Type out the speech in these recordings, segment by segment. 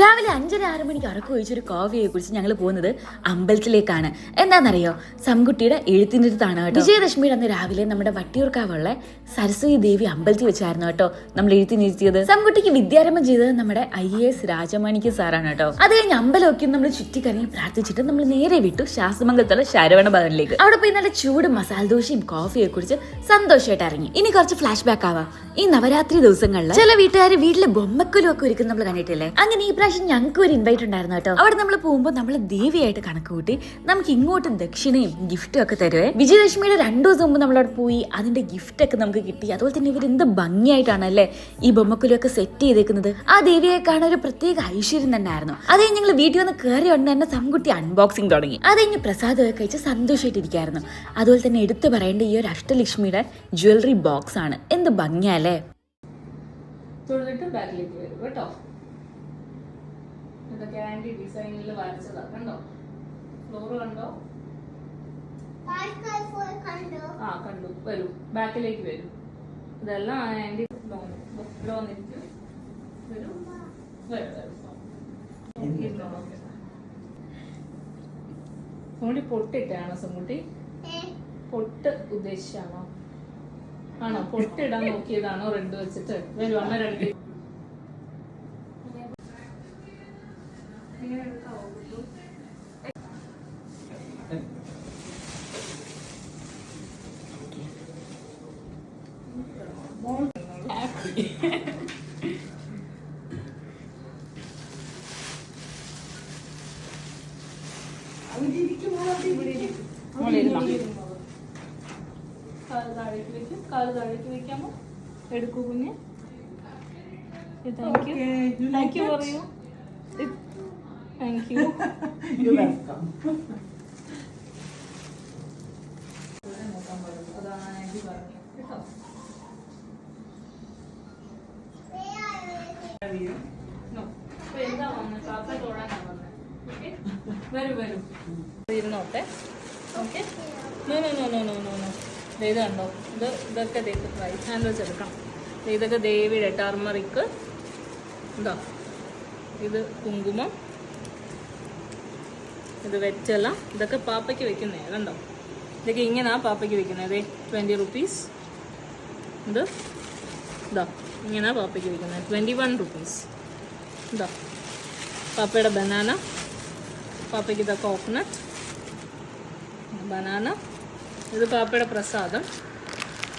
രാവിലെ അഞ്ചര ആറ് മണിക്ക് ഉറക്കം ഒഴിച്ചൊരു കോഫിയെ കുറിച്ച് ഞങ്ങൾ പോകുന്നത് അമ്പലത്തിലേക്കാണ്. എന്താണെന്നറിയോ? സംകുട്ടിയുടെ എഴുത്തിന്റെ അടുത്താണ് കേട്ടോ. വിജയദശമിയുടെ അന്ന് രാവിലെ നമ്മുടെ വട്ടിയൂർക്കാവുള്ള സരസ്വതി ദേവി അമ്പലത്തിൽ വെച്ചായിരുന്നു കേട്ടോ നമ്മൾ എഴുത്തിനിരുത്തിയത് സംകുട്ടിക്ക് വിദ്യാരംഭം ചെയ്തത് നമ്മുടെ ഐ എ എസ് രാജമാണിക്ക് സാറാണ് കേട്ടോ. അത് കഴിഞ്ഞ് അമ്പലമൊക്കെ നമ്മൾ ചുറ്റിക്കറങ്ങി പ്രാർത്ഥിച്ചിട്ട് നമ്മൾ നേരെ വിട്ടു ശാസ്ത്രമംഗലത്തുള്ള ശരവണ ഭവനിലേക്ക് അവിടെ പോയി നല്ല ചൂട് മസാല ദോശയും കോഫിയെ കുറിച്ച് സന്തോഷമായിട്ട് ഇറങ്ങി. ഇനി കുറച്ച് ഫ്ലാഷ് ബാക്ക് ആവാം. ഈ നവരാത്രി ദിവസങ്ങളിൽ ചില വീട്ടുകാർ വീട്ടിലെ ബൊമ്മക്കലും ഒക്കെ ഒരുക്കുന്ന നമ്മൾ കണ്ടിട്ടില്ലേ? അങ്ങനെ ഈ പ്രാവശ്യം ഞങ്ങൾക്ക് ഒരു ഇൻവൈറ്റ് ഉണ്ടായിരുന്നു കേട്ടോ. അവിടെ നമ്മൾ പോകുമ്പോൾ നമ്മൾ ദേവിയായിട്ട് കണക്ക് കൂട്ടി നമുക്ക് ഇങ്ങോട്ടും ദക്ഷിണയും ഗിഫ്റ്റും ഒക്കെ തരുവേ. വിജയദശമിയുടെ രണ്ടു ദിവസം മുമ്പ് നമ്മളവിടെ പോയി അതിന്റെ ഗിഫ്റ്റ് ഒക്കെ നമുക്ക് കിട്ടി. അതുപോലെ തന്നെ ഇവർ എന്ത് ഭംഗിയായിട്ടാണ് അല്ലേ ഈ ബൊമ്മക്കുലൊക്കെ സെറ്റ് ചെയ്തേക്കുന്നത്. ആ ദേവിയെ കാണാൻ ഒരു പ്രത്യേക ഐശ്വര്യം തന്നെ ആയിരുന്നു. അത് ഞങ്ങൾ വീട്ടിൽ വന്ന് കയറി ഉടനെ തന്നെ സംകുട്ടി അൺബോക്സിംഗ് തുടങ്ങി. അത് കഴിഞ്ഞ് പ്രസാദമൊക്കെ കഴിച്ച് സന്തോഷമായിട്ടിരിക്കായിരുന്നു അതുപോലെ തന്നെ എടുത്തു പറയേണ്ട ഈ ഒരു അഷ്ടലക്ഷ്മിയുടെ ജ്വല്ലറി ബോക്സ് ആണ്. എന്ത് ഭംഗിയല്ലേ തൊഴുതിട്ട് ബാക്കിലേക്ക് വരും കേട്ടോ. ഇതൊക്കെ ആന്റി ഡിസൈനിൽ വരച്ചതാ. കണ്ടോ? ഫ്ലോർ കണ്ടോ? ആ കണ്ടു. വരൂ. ബാക്കിലേക്ക് വരൂ. ഇതെല്ലാം ആൻഡി ഇവിടെ വന്നിരിക്കും. വരൂ. വരൂ പൊട്ടിട്ടാണോ സമുട്ടി? പൊട്ട് ഉദ്ദേശിച്ചാണോ? ആണോ? പൊട്ടിടാൻ നോക്കിയതാണോ? റെഡ് വെച്ചിട്ട്. വരൂ അമ്മ രണ്ട് എടുക്കൂ കുഞ്ഞ് താങ്ക് യു താങ്ക് യു പറയൂ താങ്ക് യു അതാണ് എനിക്ക് പറഞ്ഞത് കേട്ടോ no no no no no no കണ്ടോ? ഇത് ഇതൊക്കെ ഇതൊക്കെ ദേവിയുടെ ടർമറിക്ക് എന്താ ഇത് കുങ്കുമം. ഇത് വെറ്റല. ഇതൊക്കെ പാപ്പയ്ക്ക് വെക്കുന്നേ കണ്ടോ? ഇതൊക്കെ ഇങ്ങനെ പാപ്പയ്ക്ക് വെക്കുന്നത്. അതെ ട്വന്റി റുപ്പീസ് ഇത് ഇതാ ഇങ്ങനെ പാപ്പയ്ക്ക് വെക്കുന്നത്. ട്വന്റി വൺ റുപ്പീസ് ഇതാ. പാപ്പയുടെ ബനാന പാപ്പയ്ക്ക് ഇതാ കോക്കനട്ട് ബനാന. ഇത് പാപ്പയുടെ പ്രസാദം.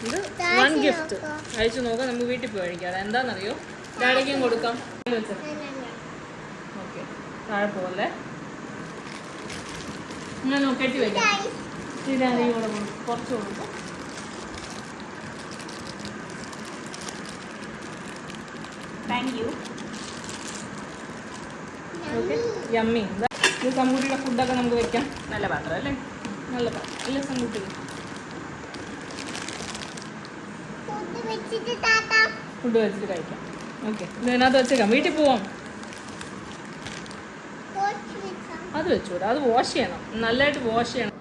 ഇത് വൺ ഗിഫ്റ്റ് അയച്ചു നോക്കാം നമുക്ക് വീട്ടിൽ പോയി കഴിക്കാം. എന്താണെന്നറിയോ? ഡാഡിക്കും കൊടുക്കാം. ഓക്കെ. താഴെ പോലെ ഞാൻ കെട്ടി വയ്ക്കാം ഇതാണ് ഈ കൊടുക്കും കുറച്ച് കൊടുക്കാം. Thank you okay. യമ്മി ഇത് ഫുഡൊക്കെ നമുക്ക് വെക്കാം. നല്ല പാത്രം അല്ലേ? നല്ല പാത്രം. അല്ലേ സമ്പൂട്ടി ഫുഡ് വെച്ചിട്ട് കഴിക്കാം. ഓക്കെ ഇതിനകത്ത് വെച്ചേക്കാം. വീട്ടിൽ പോവാം. അത് വെച്ചൂടാ. അത് വാഷ് ചെയ്യണം. നല്ലതായിട്ട് വാഷ് ചെയ്യണം.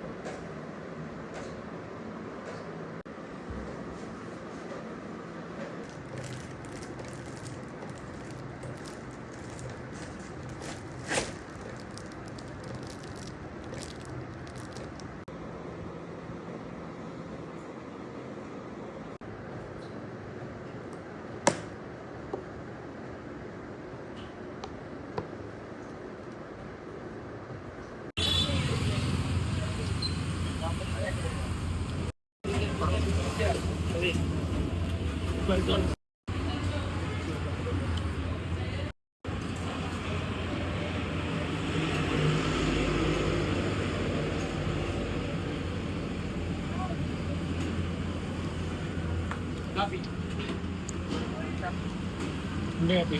അതെന്താ നോക്കി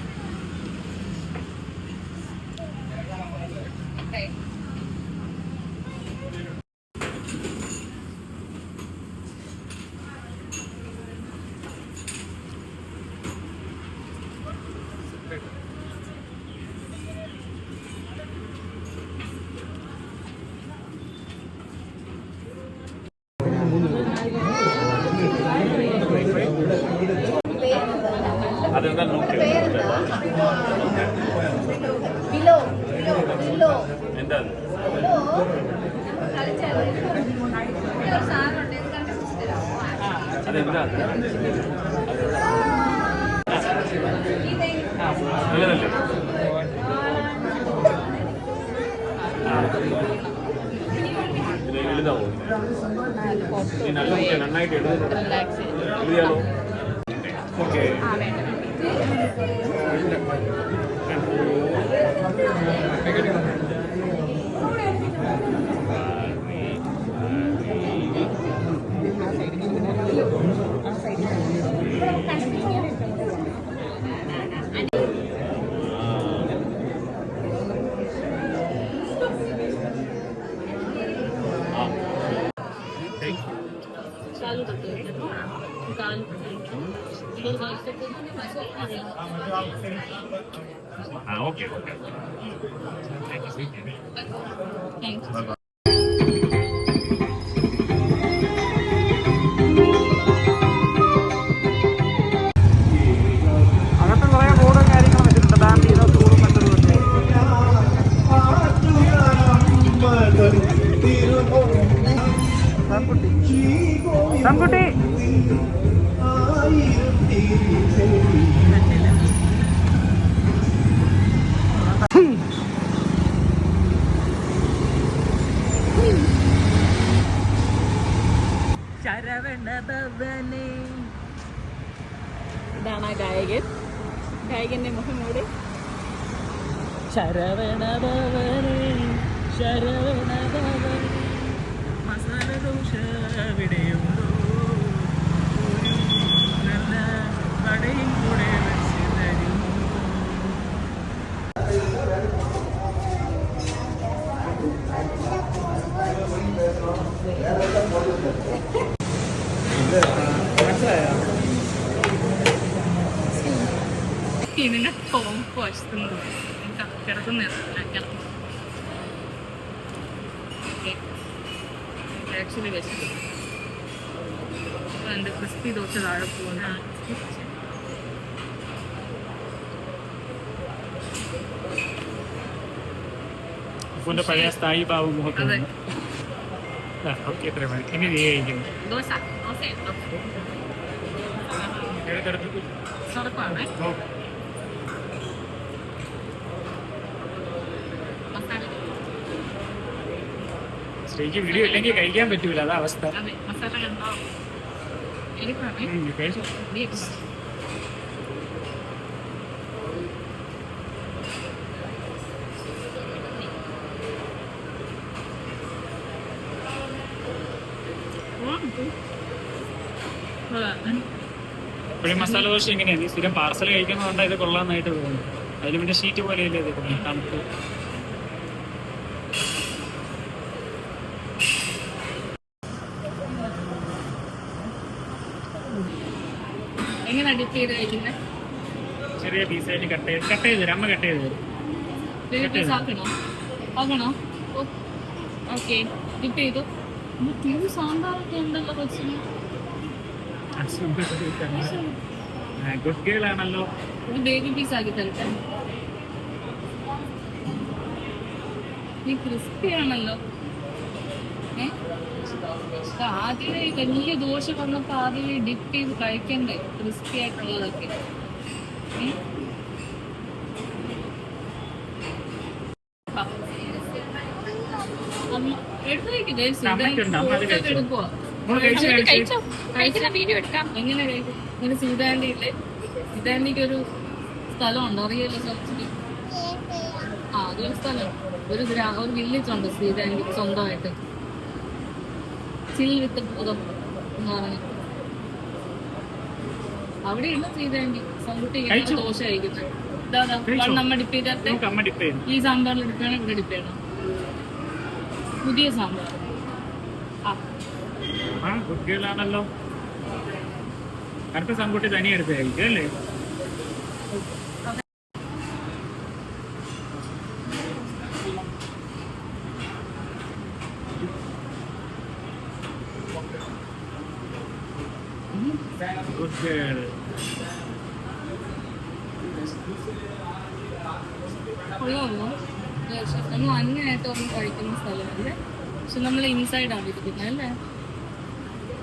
എഴുതാവോ? നല്ല കുട്ടിയാ, നന്നായിട്ട് എഴുതിയാലോ? ഓക്കെ. चालू ആ ഓക്കെ ഓക്കെ താങ്ക് യു സംകുട്ടി സംകുട്ടി ശരവണഭവനേ ഇതാണ് ആ ഗായകൻ. ഗായകന്റെ മുഖം മൂടി. ശരവണഭവനേ ശരവണഭവനേ മസാല ദോഷ എവിടെയുണ്ടോ ഒരു നല്ല കടയും കൂടെ വെച്ച് മനസ്സിലായോ ഇതിന്റെ തോമ്പ് വശത്തുനിന്ന് കിടക്കുന്ന ആക്ച്വലി വെച്ചിട്ട് എന്റെ ക്രിസ്പി ദോശ താഴെ പോകുന്ന ഉപ്പുന്റെ പഴയ സ്ഥായി ഭാവം മുഖത്ത്. ഓക്കെ എത്ര മതി ഇനി നീ കഴിക്കുന്നു സ്ത്രീക്ക് വീഡിയോ ഇല്ലെങ്കിൽ കഴിക്കാൻ പറ്റൂല അതാ അവസ്ഥ അതെ ഇപ്പോഴും മസാല ദോശ എങ്ങനെയാണ് ഈ സ്ഥിരം പാർസൽ കഴിക്കുന്നതുകൊണ്ട് ഇത് കൊള്ളാന്നായിട്ട് തോന്നുന്നു. അതിന് പിന്നെ ഷീറ്റ് പോലെയല്ലേ ഇത്? തണുപ്പ്. എങ്ങനെ ഡിപ്പ് ചെയ്ത് കഴിക്കുന്നത് ചെറിയ പീസായിട്ട് കട്ട് ചെയ്ത് കട്ട് ചെയ്ത് തരും. അമ്മ കട്ട് ചെയ്ത് തരും. പീസ് ആക്കണോ? ആക്കണോ ഓക്കെ. ഡിപ്പ് ചെയ്തു. സാമ്പാറൊക്കെ ഉണ്ടല്ലോ കൊച്ചിന്. ഗുഡ് ഗേൾ ആണല്ലോ ബേബി പീസ് ആക്കി തരട്ടെ. നീ ക്രിസ്പി ആണല്ലോ. ആദ്യമേ വലിയ ദോശ വന്നപ്പോ ആദ്യമേ ഡിപ്പ് ചെയ്ത് കഴിക്കണ്ടേ? ക്രിസ്പി ആയിട്ടുള്ളതൊക്കെ. എടുത്ത് വെക്ക്, ദേ, ഇങ്ങനെ സീതാന്റിയില്ലേ സീതാന്റിക്ക് ഒരു സ്ഥലമുണ്ട് അറിയാലോ സ്ഥലത്തിന് ആ അതൊരു സ്ഥലം. ഒരു ഗ്രാ ഒരു വില്ലേജ് ഉണ്ട് സീതാന്റി സ്വന്തമായിട്ട്. ചിൽ വിത്ത് ഭൂതം എന്ന് പറഞ്ഞു അവിടെ ഇല്ല സീതാന്റി സൺകുട്ടി. ദോശ കഴിക്കുന്നത്. ഈ സാമ്പാറിൽ ചെയ്യണം ഇവിടെ ഡിപ്പ് പുതിയ സാമ്പാർ. ആ. ആ ആണല്ലോ അടുത്ത സൺകുട്ടി തനിയെ എടുത്തായിരിക്കും അല്ലേ? ഗേൾ കൊള്ളാമോ? നമ്മൾ അങ്ങനെയായിട്ട് ഒന്ന് കഴിക്കുന്ന സ്ഥലമല്ലേ? പക്ഷെ നമ്മൾ ഇൻസൈഡ് ആണ് ഇരിക്കുന്നത് അല്ലേ?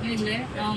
ഇല്ലേ ആ